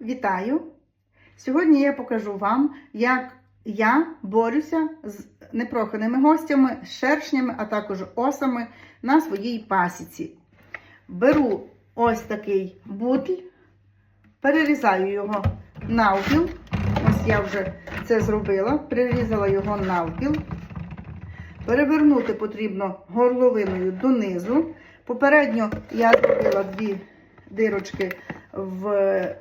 Вітаю! Сьогодні я покажу вам, як я борюся з непроханими гостями, шершнями, а також осами на своїй пасіці. Беру ось такий бутль, перерізаю його навпіл. Ось я вже це зробила, перерізала його навпіл. Перевернути потрібно горловиною донизу. Попередньо я зробила дві дирочки в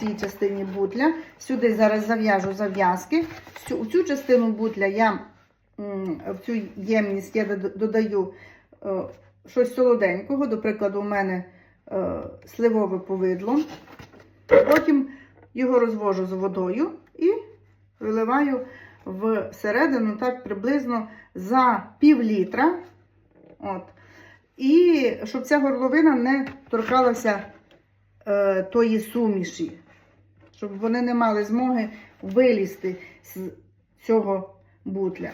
цій частині бутля. Сюди зараз зав'яжу зав'язки. У цю частину бутля я в цю ємність я додаю е, щось солоденького. До прикладу, у мене е, сливове повидло. Потім його розвожу з водою і виливаю всередину так приблизно за пів літра. От. І щоб ця горловина не торкалася е, тої суміші, щоб вони не мали змоги вилізти з цього бутля.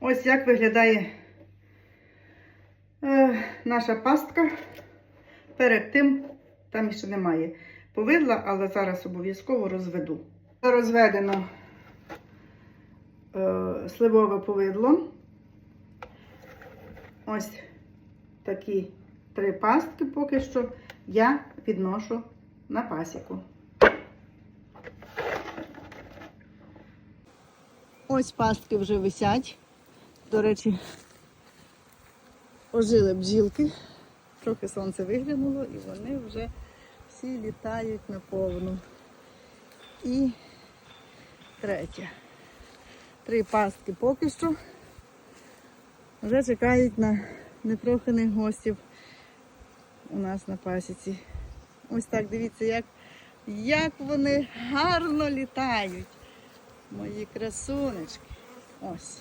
Ось як виглядає е, наша пастка. Перед тим там ще немає повидла, але зараз обов'язково розведу. Розведено е, сливове повидло. Ось такі три пастки поки що я відношу на пасіку. Ось пастки вже висять. До речі, ожили бджілки. Трохи сонце виглянуло і вони вже всі літають наповну. І третя. Три пастки поки що вже чекають на непроханих гостів у нас на пасіці. Ось так дивіться, як, як вони гарно літають. Мої красунечки. Ось.